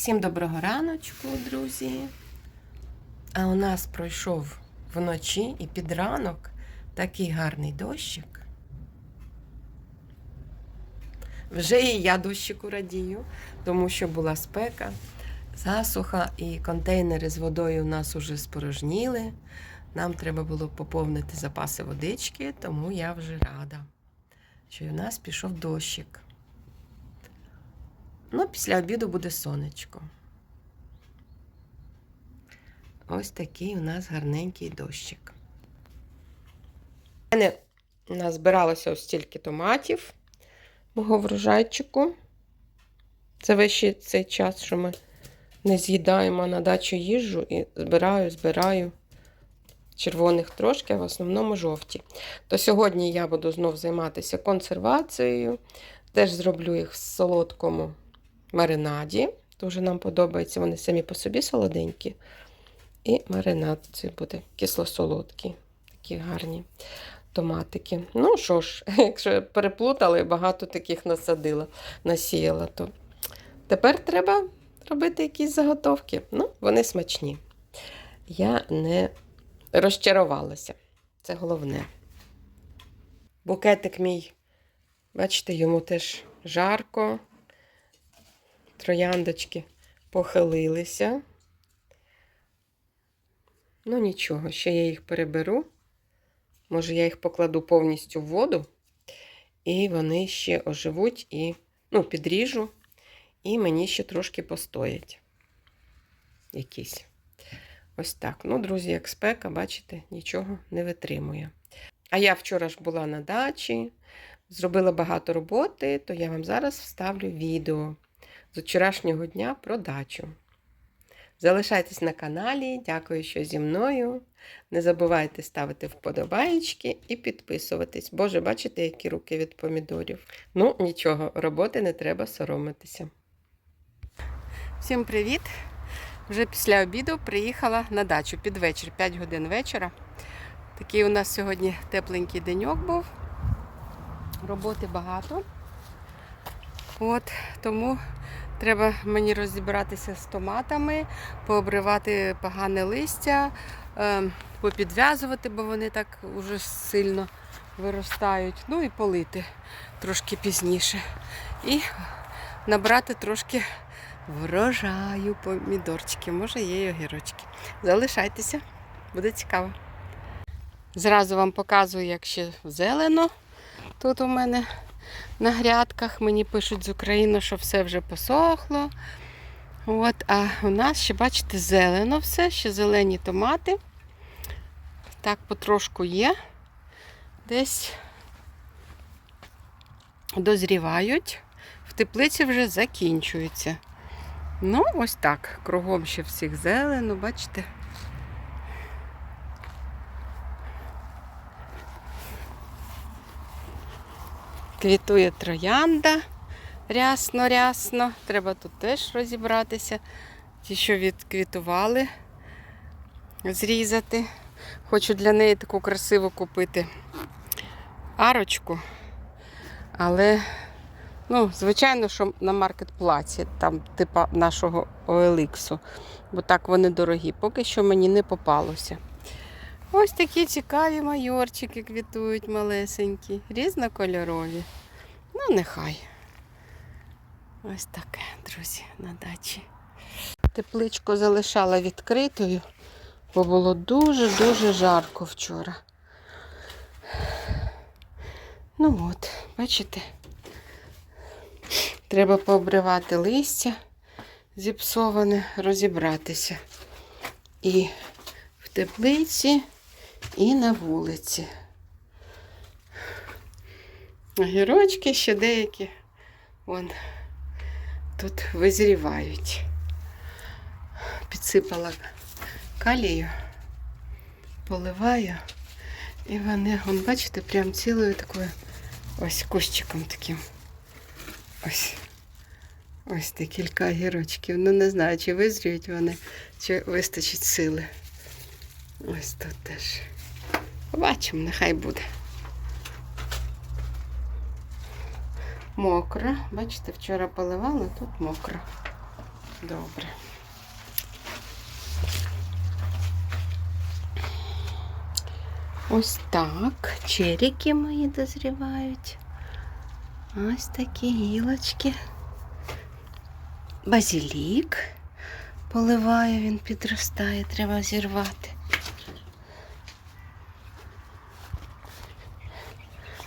Всім доброго раночку, друзі. А у нас пройшов вночі і під ранок такий гарний дощик. Вже і я дощику радію, тому що була спека, засуха, і контейнери з водою у нас уже спорожніли. Нам треба було поповнити запаси водички, тому я вже рада, що у нас пішов дощик. Ну, після обіду буде сонечко. Ось такий у нас гарненький дощик. У мене назбиралося ось стільки томатів мого врожайчику. Це весь цей час, що ми не з'їдаємо на дачу їжу і збираю, збираю червоних трошки, а в основному жовті. То сьогодні я буду знов займатися консервацією. Теж зроблю їх в солодкому маринаді. Дуже нам подобається, вони самі по собі солоденькі. І маринад це буде кисло-солодкий. Такі гарні томатики. Ну що ж, якщо переплутали, багато таких насадила, насіяла, то тепер треба робити якісь заготовки. Ну, вони смачні. Я не розчарувалася. Це головне. Букетик мій, бачите, йому теж жарко. Трояндочки похилилися. Ну, нічого, ще я їх переберу. Може, я їх покладу повністю в воду, і вони ще оживуть і ну, підріжу, і мені ще трошки постоять. Якісь. Ось так. Ну, друзі, як спека, бачите, нічого не витримує. А я вчора ж була на дачі, зробила багато роботи, то я вам зараз вставлю відео з вчорашнього дня про дачу. Залишайтесь на каналі, дякую, що зі мною. Не забувайте ставити вподобаєчки і підписуватись. Боже, бачите, які руки від помідорів. Ну, нічого, роботи не треба соромитися. Всім привіт! Вже після обіду приїхала на дачу під вечір, 5 годин вечора. Такий у нас сьогодні тепленький деньок був. Роботи багато. От, тому треба мені розібратися з томатами, пообривати погане листя, е, попідв'язувати, бо вони так уже сильно виростають. Ну і полити трошки пізніше. І набрати трошки врожаю помідорчики, може є й огірочки. Залишайтеся, буде цікаво. Зразу вам показую, як ще зелено тут у мене на грядках. Мені пишуть з України, що все вже посохло. От, а у нас ще, бачите, зелено все, ще зелені томати. Так, потрошку є. Десь дозрівають. В теплиці вже закінчується. Ну, ось так. Кругом ще всіх зелено, бачите? Квітує троянда рясно-рясно. Треба тут теж розібратися. Ті, що відквітували, зрізати. Хочу для неї таку красиву купити арочку. Але, ну, звичайно, що на маркетплаці, там, типа нашого OLX, бо так вони дорогі. Поки що мені не попалося. Ось такі цікаві майорчики квітують малесенькі, різнокольорові. Ну, нехай. Ось таке, друзі, на дачі. Тепличку залишала відкритою, бо було дуже-дуже жарко вчора. Ну от, бачите, треба пообривати листя зіпсоване, розібратися. І в теплиці, і на вулиці. Огірочки ще деякі вон тут визрівають. Підсипала калію, поливаю. І вони, вон, бачите, прям цілою такою ось кущиком таким. Ось. Ось декілька огірочків. Ну, не знаю, чи визріють вони, чи вистачить сили. Ось тут теж. Побачимо, нехай буде. Мокро. Бачите, вчора поливала, тут мокро. Добре. Ось так. Черіки мої дозрівають. Ось такі гілочки. Базилік. Поливаю, він підростає, треба зірвати.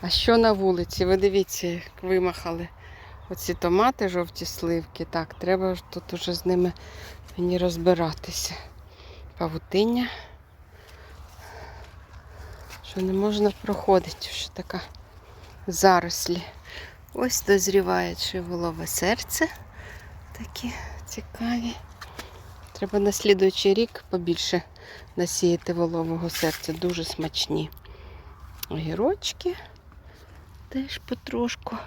А що на вулиці? Ви дивіться, як вимахали оці томати, жовті сливки. Так, треба тут уже з ними мені розбиратися. Павутиння. Що не можна проходити, що така зарослі. Ось дозріває шиволове серце. Такі цікаві. Треба на слідуючий рік побільше насіяти волового серця. Дуже смачні. Огірочки теж потрошку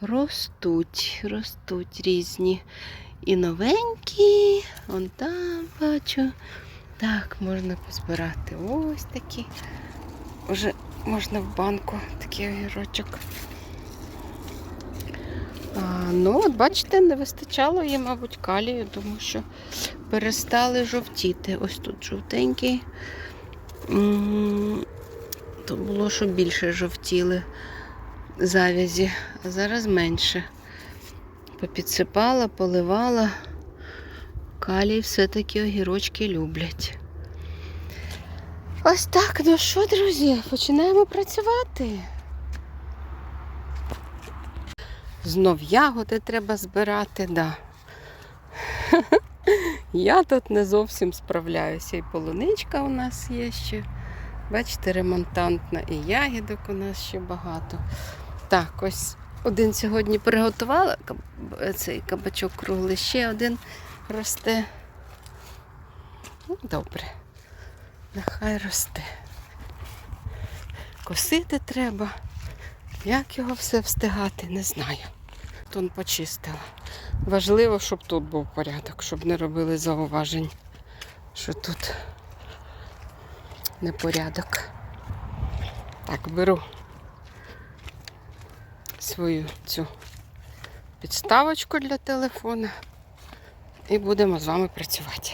ростуть, ростуть різні. І новенькі. Вон там бачу. Так, можна позбирати. Ось такі. Вже можна в банку такий огірочок. А, ну, от бачите, не вистачало їм, мабуть, калію, тому що перестали жовтіти. Ось тут жовтенький. То було, що більше жовтіли завязі, а зараз менше. Попідсипала, поливала. Калій все-таки огірочки люблять. Ось так, ну що, друзі, починаємо працювати. Знов ягоди треба збирати, да. Я тут не зовсім справляюся. І полуничка у нас є ще. Бачите, ремонтантна, і ягідок у нас ще багато. Так, ось один сьогодні приготувала цей кабачок круглий, ще один росте. Ну, добре. Нехай росте. Косити треба. Як його все встигати, не знаю. Тон почистила. Важливо, щоб тут був порядок, щоб не робили зауважень, що тут непорядок. Так, беру свою цю підставочку для телефона і будемо з вами працювати.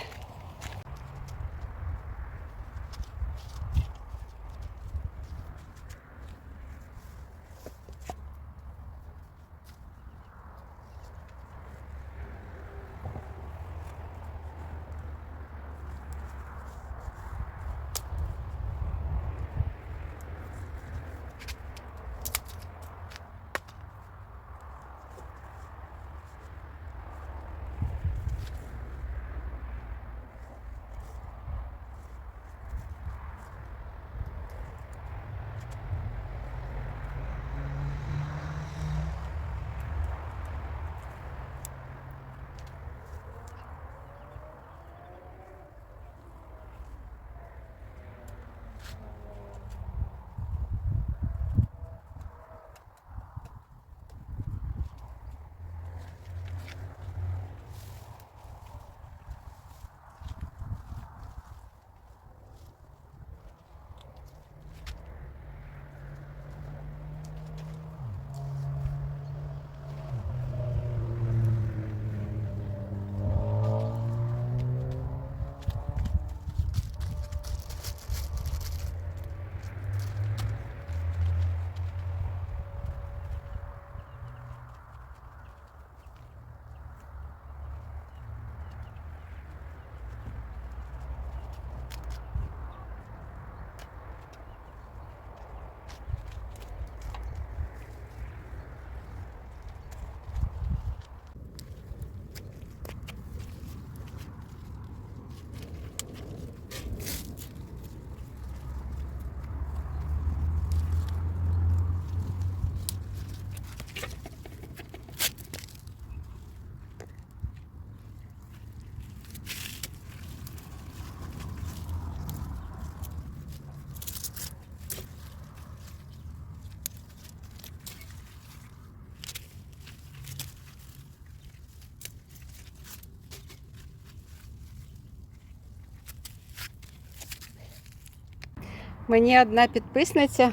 Мені одна підписниця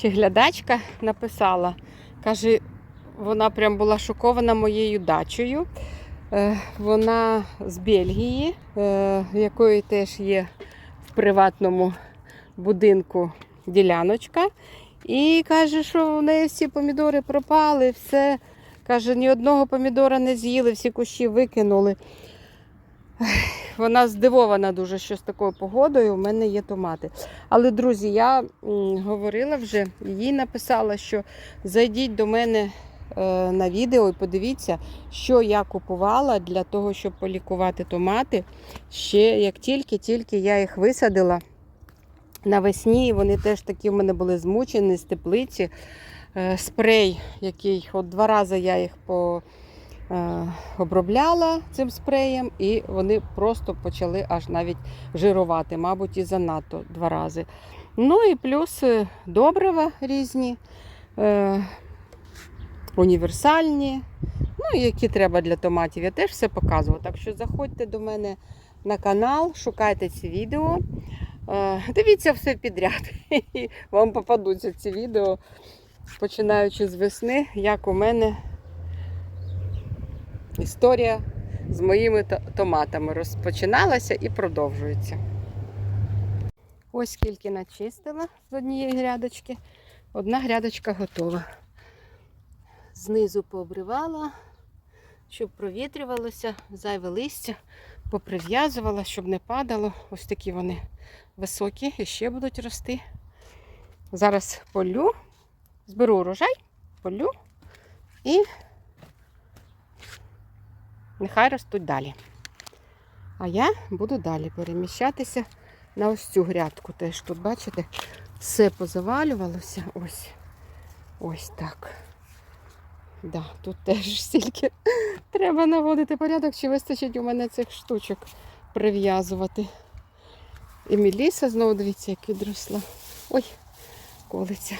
чи глядачка написала, каже, вона прям була шокована моєю дачею. Е, Вона з Бельгії, е, якої теж є в приватному будинку діляночка. І каже, що в неї всі помідори пропали, все. Каже, ні одного помідора не з'їли, всі кущі викинули. Вона здивована дуже, що з такою погодою в мене є томати. Але, друзі, я говорила вже, їй написала, що зайдіть до мене е, на відео і подивіться, що я купувала для того, щоб полікувати томати. Ще як тільки-тільки я їх висадила навесні, вони теж такі в мене були змучені з теплиці. Е, Спрей, який от два рази я їх по, обробляла цим спреєм, і вони просто почали аж навіть жирувати, мабуть, і занадто два рази. Ну і плюс е, добрива різні, е, універсальні, ну, які треба для томатів. Я теж все показувала. Так що заходьте до мене на канал, шукайте ці відео. Е, Дивіться все підряд. І вам попадуться ці відео, починаючи з весни, як у мене історія з моїми томатами розпочиналася і продовжується. Ось скільки начистила з однієї грядочки. Одна грядочка готова. Знизу пообривала, щоб провітрювалося, зайве листя, поприв'язувала, щоб не падало. Ось такі вони високі і ще будуть рости. Зараз полю, зберу урожай, полю і нехай ростуть далі. А я буду далі переміщатися на ось цю грядку. Теж тут, бачите, все позавалювалося. Ось. Ось так. Да, тут теж стільки треба наводити порядок, чи вистачить у мене цих штучок прив'язувати. І Меліса знову дивіться, як відросла. Ой, колиться.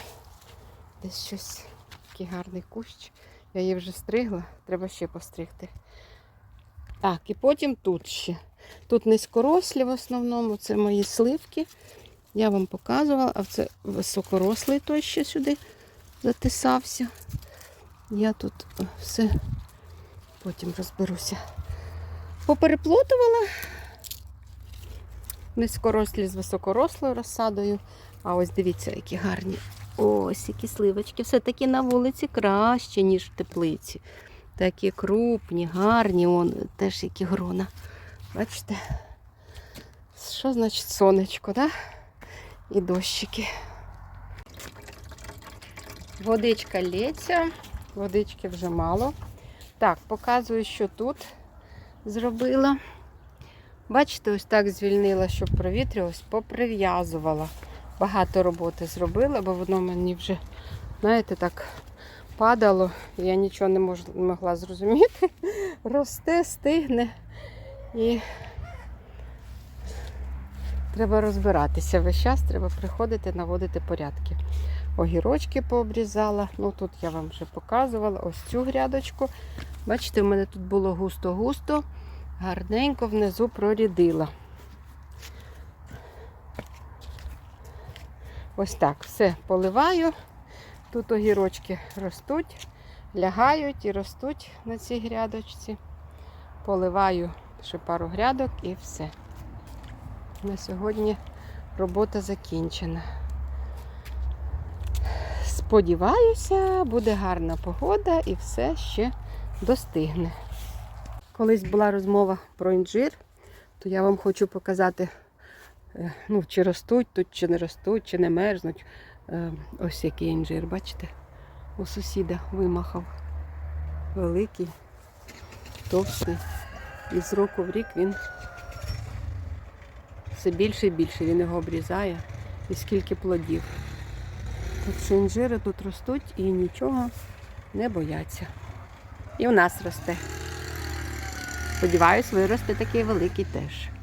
Десь щось. Такий гарний кущ. Я її вже стригла, треба ще постригти. Так, і потім тут ще. Тут низькорослі в основному, це мої сливки. Я вам показувала, а це високорослий той ще сюди затисався. Я тут все потім розберуся. Попереплутувала низькорослі з високорослою розсадою. А ось дивіться, які гарні. Ось які сливочки. Все-таки на вулиці краще, ніж в теплиці. Такі крупні, гарні, он теж які грона. Бачите? Що значить сонечко, да? І дощики. Водичка лється, водички вже мало. Так, показую, що тут зробила. Бачите, ось так звільнила, щоб провітрювалось, поприв'язувала. Багато роботи зробила, бо воно мені вже, знаєте, так падало. Я нічого не мож, не могла зрозуміти. Росте, стигне. І треба розбиратися весь час, треба приходити, наводити порядки. Огірочки пообрізала. Ну тут я вам вже показувала ось цю грядочку. Бачите, в мене тут було густо-густо, гарненько внизу прорідила. Ось так, все поливаю. Тут огірочки ростуть, лягають і ростуть на цій грядочці. Поливаю ще пару грядок і все. На сьогодні робота закінчена. Сподіваюся, буде гарна погода і все ще достигне. Колись була розмова про інжир, то я вам хочу показати, е, ну, чи ростуть тут, чи не ростуть, чи не мерзнуть. Е, Ось який інжир, бачите? У сусіда вимахав. Великий, товстий. І з року в рік він все більше і більше він його обрізає. І скільки плодів. Так що інжири тут ростуть і нічого не бояться. І у нас росте. Сподіваюсь, виросте такий великий теж.